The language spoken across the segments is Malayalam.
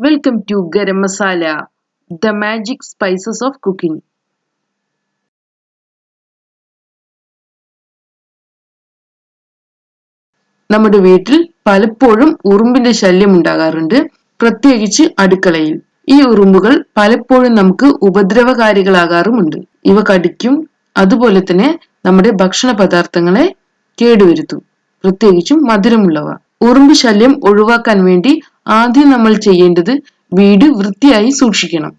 Welcome to garam masala the magic spices of cooking നമ്മുടെ വീട്ടിൽ പലപ്പോഴും ഉറുമ്പിന്റെ ശല്യം ഉണ്ടാകാറുണ്ട്. പ്രത്യേകിച്ച് അടുക്കളയിൽ. ഈ ഉറുമ്പുകൾ പലപ്പോഴും നമുക്ക് ഉപദ്രവകാരികളാകാറുമുണ്ട്. ഇവ കടിക്കും. അതുപോലെ തന്നെ നമ്മുടെ ഭക്ഷണ പദാർത്ഥങ്ങളെ കേടുവരുത്തും. പ്രത്യേകിച്ചും മധുരമുള്ളവ. ഉറുമ്പ് ശല്യം ഒഴിവാക്കാൻ വേണ്ടി ആദ്യം നമ്മൾ ചെയ്യേണ്ടത് വീട് വൃത്തിയായി സൂക്ഷിക്കണം.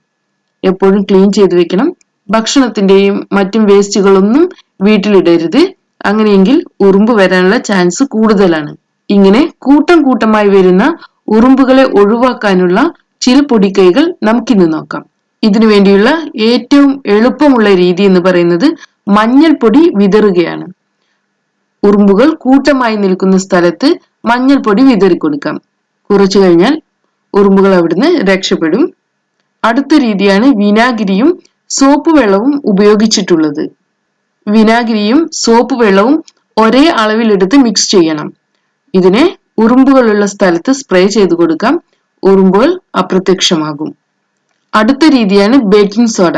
എപ്പോഴും ക്ലീൻ ചെയ്തു വെക്കണം. ഭക്ഷണത്തിന്റെയും മറ്റും വേസ്റ്റുകളൊന്നും വീട്ടിലിടരുത്. അങ്ങനെയെങ്കിൽ ഉറുമ്പ് വരാനുള്ള ചാൻസ് കൂടുതലാണ്. ഇങ്ങനെ കൂട്ടം കൂട്ടമായി വരുന്ന ഉറുമ്പുകളെ ഒഴിവാക്കാനുള്ള ചില പൊടിക്കൈകൾ നമുക്കിന്ന് നോക്കാം. ഇതിനു വേണ്ടിയുള്ള ഏറ്റവും എളുപ്പമുള്ള രീതി എന്ന് പറയുന്നത് മഞ്ഞൾപ്പൊടി വിതറുകയാണ്. ഉറുമ്പുകൾ കൂട്ടമായി നിൽക്കുന്ന സ്ഥലത്ത് മഞ്ഞൾപ്പൊടി വിതറി കൊടുക്കാം കുറച്ചു കഴിഞ്ഞാൽ ഉറുമ്പുകൾ അവിടുന്ന് രക്ഷപ്പെടും. അടുത്ത രീതിയാണ് വിനാഗിരിയും സോപ്പ് വെള്ളവും ഉപയോഗിച്ചിട്ടുള്ളത്. വിനാഗിരിയും സോപ്പ് വെള്ളവും ഒരേ അളവിലെടുത്ത് മിക്സ് ചെയ്യണം. ഇതിനെ ഉറുമ്പുകളുള്ള സ്ഥലത്ത് സ്പ്രേ ചെയ്ത് കൊടുക്കാം. ഉറുമ്പുകൾ അപ്രത്യക്ഷമാകും. അടുത്ത രീതിയാണ് ബേക്കിംഗ് സോഡ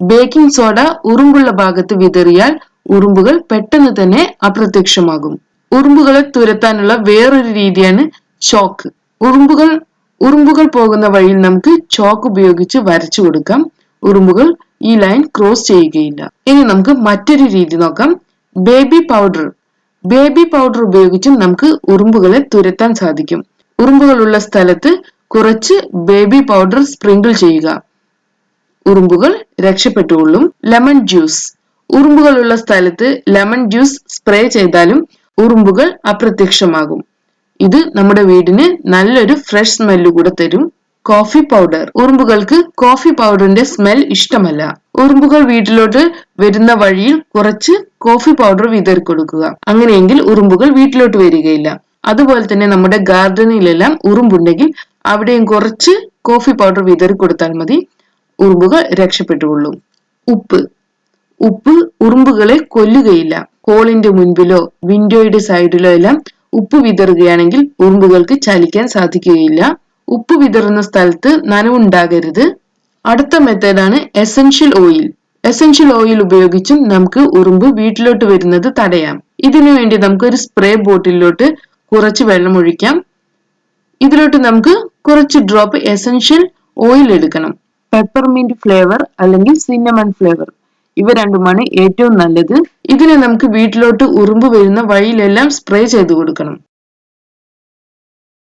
ബേക്കിംഗ് സോഡ ഉറുമ്പുള്ള ഭാഗത്ത് വിതറിയാൽ ഉറുമ്പുകൾ പെട്ടെന്ന് തന്നെ അപ്രത്യക്ഷമാകും. ഉറുമ്പുകളെ തുരത്താനുള്ള വേറൊരു രീതിയാണ് ചോക്ക്. ഉറുമ്പുകൾ ഉറുമ്പുകൾ പോകുന്ന വഴിയിൽ നമുക്ക് ചോക്ക് ഉപയോഗിച്ച് വരച്ചു കൊടുക്കാം. ഉറുമ്പുകൾ ഈ ലൈൻ ക്രോസ് ചെയ്യുകയില്ല. ഇനി നമുക്ക് മറ്റൊരു രീതി നോക്കാം. ബേബി പൗഡർ ബേബി പൗഡർ ഉപയോഗിച്ച് നമുക്ക് ഉറുമ്പുകളെ തുരത്താൻ സാധിക്കും. ഉറുമ്പുകളുള്ള സ്ഥലത്ത് കുറച്ച് ബേബി പൗഡർ സ്പ്രിങ്കിൾ ചെയ്യുക. ഉറുമ്പുകൾ രക്ഷപ്പെട്ടുകൊള്ളും. ലെമൺ ജ്യൂസ് ഉറുമ്പുകളുള്ള സ്ഥലത്ത് ലെമൺ ജ്യൂസ് സ്പ്രേ ചെയ്താലും ഉറുമ്പുകൾ അപ്രത്യക്ഷമാകും. ഇത് നമ്മുടെ വീടിന് നല്ലൊരു ഫ്രഷ് സ്മെല്ല് കൂടെ തരും. കോഫി പൗഡർ ഉറുമ്പുകൾക്ക് കോഫി പൗഡറിന്റെ സ്മെൽ ഇഷ്ടമല്ല. ഉറുമ്പുകൾ വീട്ടിലോട്ട് വരുന്ന വഴിയിൽ കുറച്ച് കോഫി പൗഡർ വിതറി കൊടുക്കുക. അങ്ങനെയെങ്കിൽ ഉറുമ്പുകൾ വീട്ടിലോട്ട് വരികയില്ല. അതുപോലെ തന്നെ നമ്മുടെ ഗാർഡനിലെല്ലാം ഉറുമ്പുണ്ടെങ്കിൽ അവിടെയും കുറച്ച് കോഫി പൗഡർ വിതറി കൊടുത്താൽ മതി. ഉറുമ്പുകൾ രക്ഷപ്പെട്ടുകൊള്ളും. ഉപ്പ്. ഉപ്പ് ഉറുമ്പുകളെ കൊല്ലുകയില്ല. കോളിന്റെ മുൻപിലോ വിൻഡോയുടെ സൈഡിലോ എല്ലാം ഉപ്പ് വിതറുകയാണെങ്കിൽ ഉറുമ്പുകൾക്ക് ചലിക്കാൻ സാധിക്കുകയില്ല. ഉപ്പ് വിതറുന്ന സ്ഥലത്ത് നനവുണ്ടാകരുത്. അടുത്ത മെത്തേഡാണ് എസൻഷ്യൽ ഓയിൽ എസൻഷ്യൽ ഓയിൽ ഉപയോഗിച്ചും നമുക്ക് ഉറുമ്പ് വീട്ടിലോട്ട് വരുന്നത് തടയാം. ഇതിനു വേണ്ടി നമുക്ക് ഒരു സ്പ്രേ ബോട്ടിലോട്ട് കുറച്ച് വെള്ളം ഒഴിക്കാം. ഇതിലോട്ട് നമുക്ക് കുറച്ച് ഡ്രോപ്പ് എസൻഷ്യൽ ഓയിൽ എടുക്കണം. പെപ്പർമിന്റ് ഫ്ലേവർ അല്ലെങ്കിൽ സിന്നമൺ ഫ്ലേവർ ഇവ രണ്ടുമാണ് ഏറ്റവും നല്ലത്. ഇതിനെ നമുക്ക് വീട്ടിലോട്ട് ഉറുമ്പ് വരുന്ന വഴിയിലെല്ലാം സ്പ്രേ ചെയ്ത് കൊടുക്കണം.